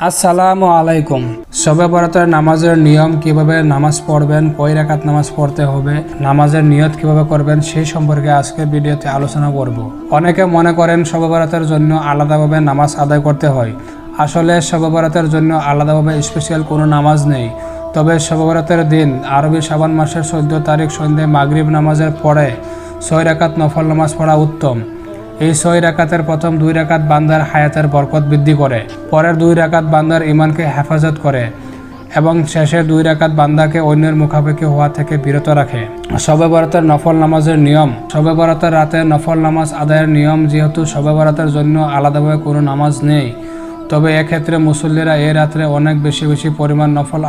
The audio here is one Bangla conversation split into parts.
আসসালামু আলাইকুম। সবে বরাতের নামাজের নিয়ম কীভাবে নামাজ পড়বেন, কয় রাকাত নামাজ পড়তে হবে, নামাজের নিয়ত কীভাবে করবেন, সেই সম্পর্কে আজকে ভিডিওতে আলোচনা করব। অনেকে মনে করেন সবে বরাতের জন্য আলাদাভাবে নামাজ আদায় করতে হয়। আসলে সবে বরাতের জন্য আলাদাভাবে স্পেশাল কোনো নামাজ নেই। তবে সবে বরাতের দিন আরবি শ্রাবণ মাসের চোদ্দ তারিখ সন্ধ্যায় মাগরিব নামাজের পরে ছয় রাকাত নফল নামাজ পড়া উত্তম। এই ছয় রাকাতের প্রথম দুই রাকাত বান্দার হায়াতের বরকত বৃদ্ধি করে। পরের দুই রাকাত বান্দার ইমানকে হেফাজত করে এবং শেষের দুই রাকাত বান্দাকে অন্যের মুখাপেক্ষি হওয়া থেকে বিরত রাখে। সবে বরাতের নফল নামাজের নিয়ম। সবে বরাতের রাতে নফল নামাজ আদায়ের নিয়ম যেহেতু সবে বরাতের জন্য আলাদাভাবে কোনো নামাজ নেই। তবে এক্ষেত্রে মুসল্লিরা এই রাত্রে অনেক বেশি বেশি পরিমাণ নফল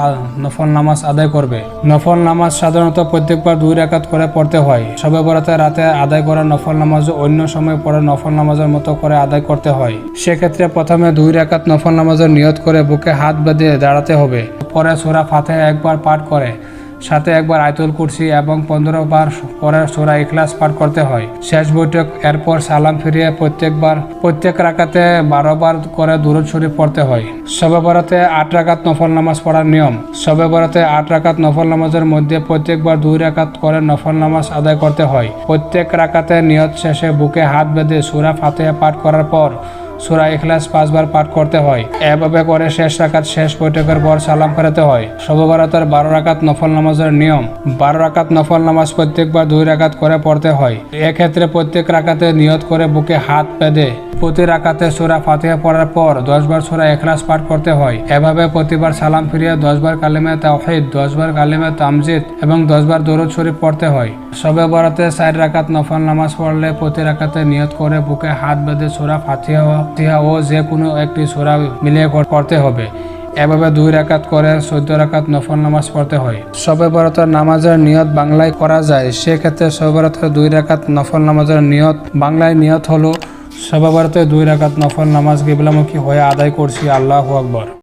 নফল নামাজ আদায় করবে। নফল নামাজ সাধারণত প্রত্যেকবার দুই রাকাত করে পড়তে হয়। সবে বরাতে রাতে আদায় করা নফল নামাজও অন্য সময় পড়ে নফল নামাজের মতো করে আদায় করতে হয়। সেক্ষেত্রে প্রথমে দুই রাকাত নফল নামাজের নিয়ত করে বুকে হাত বেঁধে দাঁড়াতে হবে। পরে সোরা ফাতে একবার পাঠ করে। সাথে একবার আয়তুল কুরসি এবং পনেরো বার পরে সোরা ইখলাস পাঠ করতে হয়। শেষ বৈঠক এরপর সালাম ফিরিয়ে প্রত্যেকবার, প্রত্যেক রাকাতে বারো বার করে দূরত শরীফ পড়তে হয়। সবে বরাতে আট রাকাত নফল নামাজ পড়ার নিয়ম। সবে বরাতে আট রাকাত নফল নামাজের মধ্যে প্রত্যেকবার দুই রাকাত করে নফল নামাজ আদায় করতে হয়। প্রত্যেক রাকাতে নিয়ত শেষে বুকে হাত বেঁধে সুরা ফাতেহা পাঠ করার পর সুরা ইখলাস পাঁচবার পাঠ করতে হয়। এভাবে করে শেষ রাকাত শেষ বৈঠকের পর সালাম ফেরাতে হয়। সবভারতের বারো রাকাত নফল নামাজের নিয়ম। বারো রাকাত নফল নামাজ প্রত্যেকবার দুই রাকাত করে পড়তে হয়। এক্ষেত্রে প্রত্যেক রাকাতে নিয়ত করে বুকে হাত বেঁধে প্রতি রাকাতে সুরা ফাতিহা পড়ার পর দশবার সুরা এখলাস পাঠ করতে হয়। এভাবে প্রতিবার সালাম ফিরিয়ে দশবার কালিমে তাওহিদ দশবার কালিমে তামজিদ এবং দশবার দরুদ শরীফ পড়তে হয়। সবে বরাতে চার রাকাত নফল নামাজ পড়লে প্রতি রাকাতে নিয়ত করে বুকে হাত বেঁধে সুরা ফাতিহা ফাতিহা ও যে কোনো একটি সুরা মিলিয়ে করতে হবে। এভাবে দুই রাকাত করে চোদ্দ রাকাত নফল নামাজ পড়তে হয়। সবে বরাতের নামাজের নিয়ত বাংলায় করা যায়। সেক্ষেত্রে সবে বরাতের দুই রাকাত নফল নামাজের নিয়ত বাংলায় নিয়ত হলো সবে বরাতে দুই রাকাত নফল নামাজ গিবলামুখী হয়ে আদায় করছি। আল্লাহ আকবর।